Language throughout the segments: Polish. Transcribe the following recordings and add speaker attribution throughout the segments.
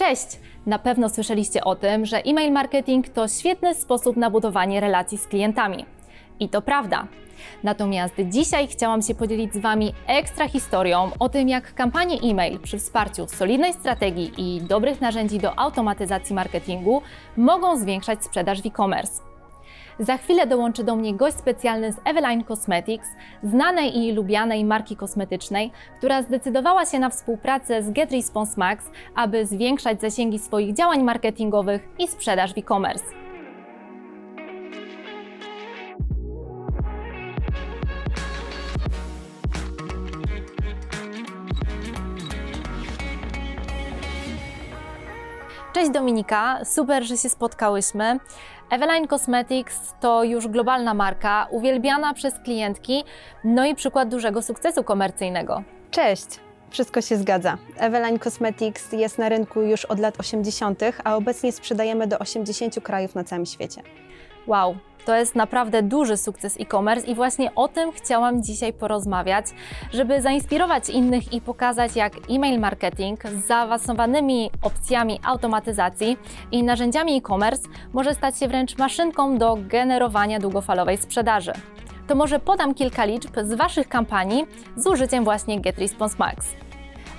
Speaker 1: Cześć! Na pewno słyszeliście o tym, że e-mail marketing to świetny sposób na budowanie relacji z klientami. I to prawda. Natomiast dzisiaj chciałam się podzielić z Wami ekstra historią o tym, jak kampanie e-mail przy wsparciu solidnej strategii i dobrych narzędzi do automatyzacji marketingu mogą zwiększać sprzedaż w e-commerce. Za chwilę dołączy do mnie gość specjalny z Eveline Cosmetics, znanej i lubianej marki kosmetycznej, która zdecydowała się na współpracę z GetResponse Max, aby zwiększać zasięgi swoich działań marketingowych i sprzedaż w e-commerce. Cześć Dominika, super, że się spotkałyśmy. Eveline Cosmetics to już globalna marka, uwielbiana przez klientki, no i przykład dużego sukcesu komercyjnego.
Speaker 2: Cześć! Wszystko się zgadza. Eveline Cosmetics jest na rynku już od lat 80., a obecnie sprzedajemy do 80 krajów na całym świecie.
Speaker 1: Wow, to jest naprawdę duży sukces e-commerce i właśnie o tym chciałam dzisiaj porozmawiać, żeby zainspirować innych i pokazać, jak e-mail marketing z zaawansowanymi opcjami automatyzacji i narzędziami e-commerce może stać się wręcz maszynką do generowania długofalowej sprzedaży. To może podam kilka liczb z Waszych kampanii z użyciem właśnie GetResponse Max.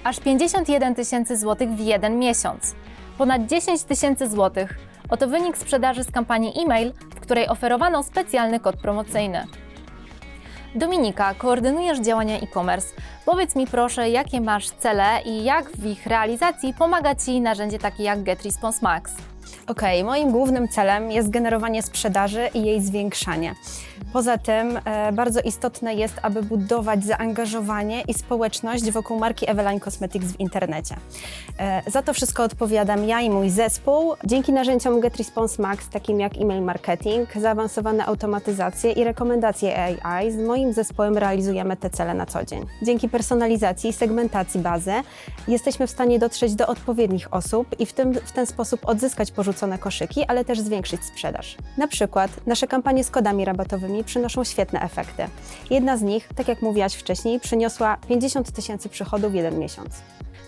Speaker 1: Aż 51 tysięcy złotych w jeden miesiąc. Ponad 10 tysięcy złotych. Oto wynik sprzedaży z kampanii e-mail, w której oferowano specjalny kod promocyjny. Dominika, koordynujesz działania e-commerce. Powiedz mi proszę, jakie masz cele i jak w ich realizacji pomaga Ci narzędzie takie jak GetResponse Max.
Speaker 2: Ok, moim głównym celem jest generowanie sprzedaży i jej zwiększanie. Poza tym e, bardzo istotne jest, aby budować zaangażowanie i społeczność wokół marki Eveline Cosmetics w internecie. E, za to wszystko odpowiadam ja i mój zespół. Dzięki narzędziom GetResponse Max, takim jak e-mail marketing, zaawansowane automatyzacje i rekomendacje AI, z moim zespołem realizujemy te cele na co dzień. Dzięki personalizacji i segmentacji bazy jesteśmy w stanie dotrzeć do odpowiednich osób i w, tym, w ten sposób odzyskać porzucone koszyki, ale też zwiększyć sprzedaż. Na przykład nasze kampanie z kodami rabatowymi przynoszą świetne efekty. Jedna z nich, tak jak mówiłaś wcześniej, przyniosła 50 tysięcy przychodów w jeden miesiąc.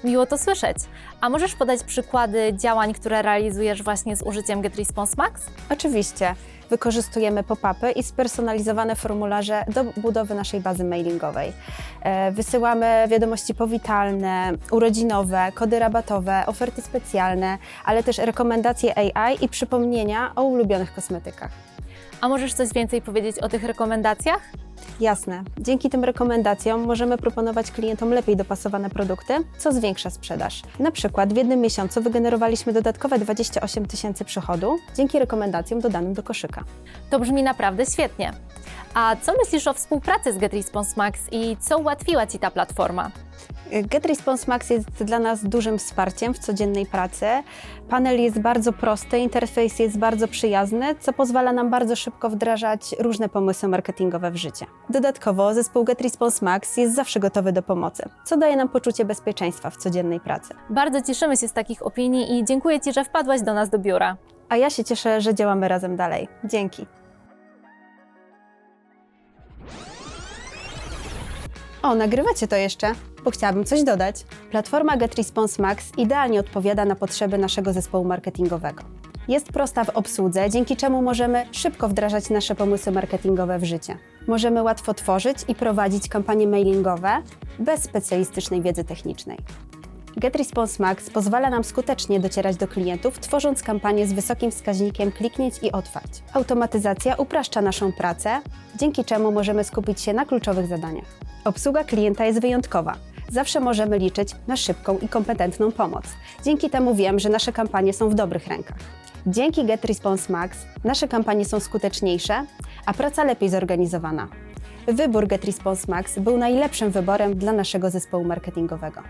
Speaker 1: Miło to słyszeć. A możesz podać przykłady działań, które realizujesz właśnie z użyciem GetResponse Max?
Speaker 2: Oczywiście wykorzystujemy pop-upy i spersonalizowane formularze do budowy naszej bazy mailingowej. E, Wysyłamy wiadomości powitalne, urodzinowe, kody rabatowe, oferty specjalne, ale też rekomendacje AI i przypomnienia o ulubionych kosmetykach.
Speaker 1: A możesz coś więcej powiedzieć o tych rekomendacjach?
Speaker 2: Jasne. Dzięki tym rekomendacjom możemy proponować klientom lepiej dopasowane produkty, co zwiększa sprzedaż. Na przykład w jednym miesiącu wygenerowaliśmy dodatkowe 28 tysięcy przychodu dzięki rekomendacjom dodanym do koszyka.
Speaker 1: To brzmi naprawdę świetnie. A co myślisz o współpracy z GetResponse Max i co ułatwiła Ci ta platforma?
Speaker 2: GetResponse Max jest dla nas dużym wsparciem w codziennej pracy. Panel jest bardzo prosty, interfejs jest bardzo przyjazny, co pozwala nam bardzo szybko wdrażać różne pomysły marketingowe w życie. Dodatkowo zespół GetResponse Max jest zawsze gotowy do pomocy, co daje nam poczucie bezpieczeństwa w codziennej pracy.
Speaker 1: Bardzo cieszymy się z takich opinii i dziękuję Ci, że wpadłaś do nas do biura.
Speaker 2: A ja się cieszę, że działamy razem dalej. Dzięki. O, nagrywacie to jeszcze? Bo chciałabym coś dodać. Platforma GetResponse Max idealnie odpowiada na potrzeby naszego zespołu marketingowego. Jest prosta w obsłudze, dzięki czemu możemy szybko wdrażać nasze pomysły marketingowe w życie. Możemy łatwo tworzyć i prowadzić kampanie mailingowe bez specjalistycznej wiedzy technicznej. GetResponse Max pozwala nam skutecznie docierać do klientów, tworząc kampanie z wysokim wskaźnikiem kliknięć i otwarć. Automatyzacja upraszcza naszą pracę, dzięki czemu możemy skupić się na kluczowych zadaniach. Obsługa klienta jest wyjątkowa. Zawsze możemy liczyć na szybką i kompetentną pomoc. Dzięki temu wiem, że nasze kampanie są w dobrych rękach. Dzięki GetResponse Max nasze kampanie są skuteczniejsze, a praca lepiej zorganizowana. Wybór GetResponse Max był najlepszym wyborem dla naszego zespołu marketingowego.